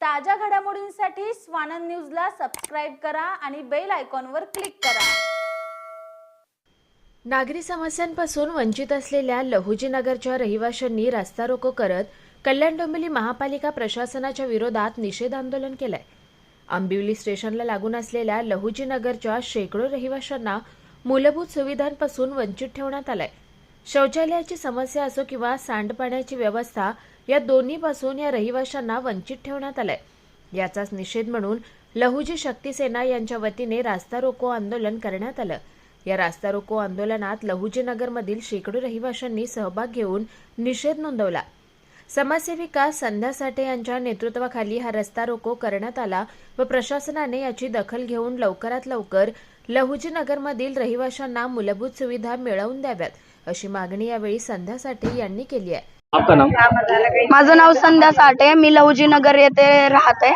ताज्या घडामोडींसाठी स्वानंद न्यूजला सबस्क्राईब करा आणि बेल आयकॉनवर क्लिक करा. नागरी समस्यांपासून वंचित असलेल्या लहुजीनगरच्या रहिवाशांनी रास्ता रोको करत कल्याण डोंबिवली महापालिका प्रशासनाच्या विरोधात निषेध आंदोलन केलंय. आंबिवली स्टेशनला लागून असलेल्या लहुजीनगरच्या शेकडो रहिवाशांना मूलभूत सुविधांपासून वंचित ठेवण्यात आलंय. शौचालयाची समस्या असो किंवा सांडपाण्याची व्यवस्था या दोन्हीपासून या रहिवाशांना वंचित ठेवण्यात आलंय. याचाच निषेध म्हणून लहुजी शक्ती सेना यांच्या वतीने रास्ता रोको आंदोलन करण्यात आलं. या रास्ता रोको आंदोलनात लहुजीनगरमधील शेकडो रहिवाशांनी सहभाग घेऊन निषेध नोंदवला. समाजसेविका संध्या साठे यांच्या नेतृत्वाखाली हा रस्ता रोको करण्यात आला व प्रशासनाने याची दखल घेऊन लवकरात लवकर लहुजीनगरमधील रहिवाशांना मूलभूत सुविधा मिळवून द्याव्यात अशी मागणी यावेळी संध्या साठे यांनी केली आहे. आपलं नाव माझं नाव संध्या साठे मी लवजी नगर येथे राहते.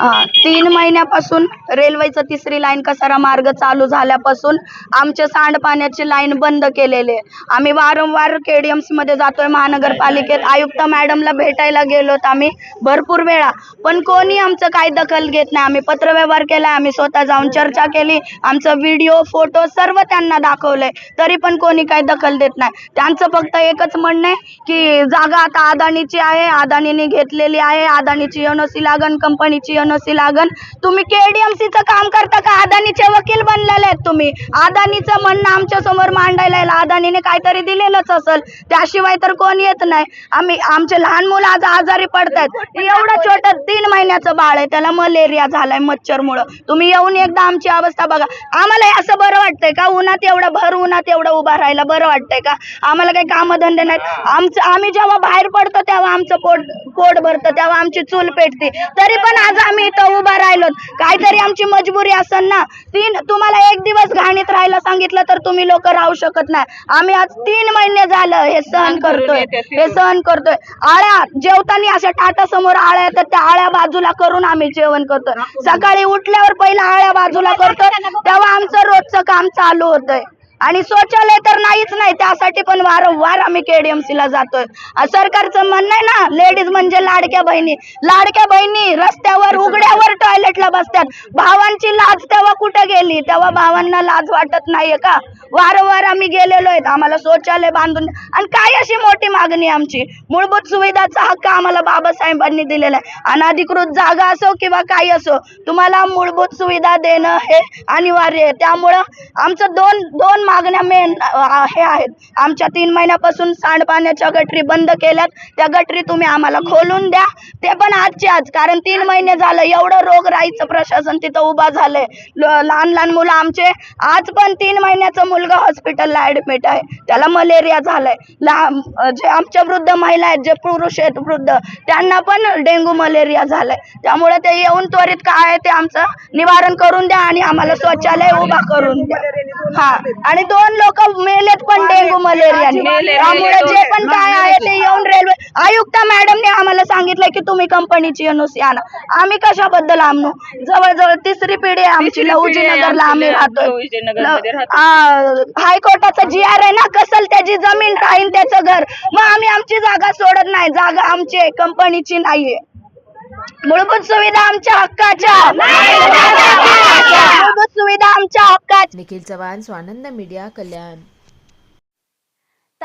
तीन महिन्यापासून रेल्वेचं तिसरी लाईन कसारा मार्ग चालू झाल्यापासून आमचे सांडपाण्याची लाईन बंद केलेली. आहे आम्ही वारंवार केडीएमसमध्ये जातोय महानगरपालिकेत आयुक्त मॅडमला भेटायला गेलो आम्ही भरपूर वेळा. पण कोणी आमचं काही दखल घेत नाही. आम्ही पत्रव्यवहार केला आम्ही स्वतः जाऊन चर्चा केली आमचं व्हिडिओ फोटो सर्व त्यांना दाखवलंय तरी पण कोणी काही दखल देत नाही. त्यांचं फक्त एकच म्हणणं आहे की जागा आता अदानीची आहे अदानीने घेतलेली आहे अदानीची एनओसी लागन कंपनीची एनओसी लागन तुम्ही केडीएमसीचं काम करता का? अदानीचे वकील बनलेले आहेत तुम्ही. अदानीचं म्हणणं आमच्यासमोर मांडायला यायला अदानीने काहीतरी दिलेलंच असेल. त्याशिवाय तर कोण येत नाही. आम्ही आमचे लहान मुलं आज आजारी पडतायत एवढं छोटं तीन महिन्याचं बाळ आहे. त्याला मलेरिया झालाय मच्छरमुळं. तुम्ही येऊन एकदा आमची अवस्था बघा. आम्हाला हे असं बरं वाटतंय का? उन्हात एवढं भर उन्हात एवढं उभा राहायला बरं वाटतंय का? आम्हाला काही कामधंदे नाहीत. आमचं आम्ही जेव्हा बाहेर पडतो तेव्हा आमचं पोट पोट भरतं. तेव्हा आमची चूल पेटते. तरी पण आज आम्ही इथं उभा राहिलो. काहीतरी आमची मजबुरी असेल ना? तीन तुम्हाला एक दिवस घाणीत राहायला सांगितलं तर तुम्ही लोक राहू शकत नाही. आम्ही आज तीन महिने झालं हे सहन करतोय. हे सहन करतोय. आळ्या जेवताना अशा टाटा समोर आळ्या येतात त्या आळ्या बाजूला करून आम्ही जेवण करतोय. सकाळी उठल्यावर पहिला आळ्या बाजूला करतोय तेव्हा आमचं रोजचं काम चालू होतंय. आणि शौचालय तर नाहीच नाही त्यासाठी पण वारंवार आम्ही KDMC ला जातोय. सरकारचं म्हणणं आहे ना लेडीज म्हणजे लाडक्या बहिणी. लाडक्या बहिणी रस्त्यावर उघड्यावर बसतात. भावांची लाज तेव्हा कुठे गेली? तेव्हा भावांना लाज वाटत नाहीये का? वारंवार आम्ही गेलेलो आहेत. आम्हाला शौचालय बांधून आणि काय अशी मोठी मागणी आमची? मूलभूत सुविधाचा हक्क आम्हाला बाबासाहेबांनी दिलेला आहे. अनाधिकृत जागा असो किंवा काही असो तुम्हाला मूलभूत सुविधा देणं हे अनिवार्य आहे. त्यामुळं आमचं दोन दोन मागण्या मेन हे आहेत. आमच्या तीन महिन्यापासून सांडपाण्याच्या गटरी बंद केल्यात. त्या गटरी तुम्ही आम्हाला खोलून द्या. ते पण आजचे आज. कारण तीन महिने झालं. एवढं रोग राहायचं प्रशासन तिथं उभा झालंय. लहान लहान मुलं आमचे आज पण तीन महिन्याचा मुलगा हॉस्पिटलला ऍडमिट आहे. त्याला मलेरिया झालाय. लहान जे आमच्या वृद्ध महिला आहेत जे पुरुष आहेत वृद्ध त्यांना पण डेंग्यू मलेरिया झालाय. त्यामुळे ते येऊन त्वरित काय आहे ते आमचं निवारण करून द्या आणि आम्हाला शौचालय उभा करून द्या. हा आणि दोन लोक मेलेत पण डेंग्यू मलेरियाने त्यामुळे जे पण काय आहे ते येऊन रेल्वे आयुक्त मॅडमने आम्हाला सांगितलंय की तुम्ही कंपनीची एनओसी आणा आम्ही कशाबद्दल आणू जवळजवळ तिसरी पिढी आहे आमची. लहुजी नगरला आम्ही राहतोय. हायकोर्टाचा जी आर आहे ना कसल त्याची जमीन राहीन त्याचं घर? मग आम्ही आमची जागा सोडत नाही. जागा आमची आहे कंपनीची नाहीये. मूलभूत सुविधा आमच्या हक्काच्या. मूलभूत सुविधा आमच्या हक्काच्या. निखिल चव्हाण स्वानंद मीडिया कल्याण.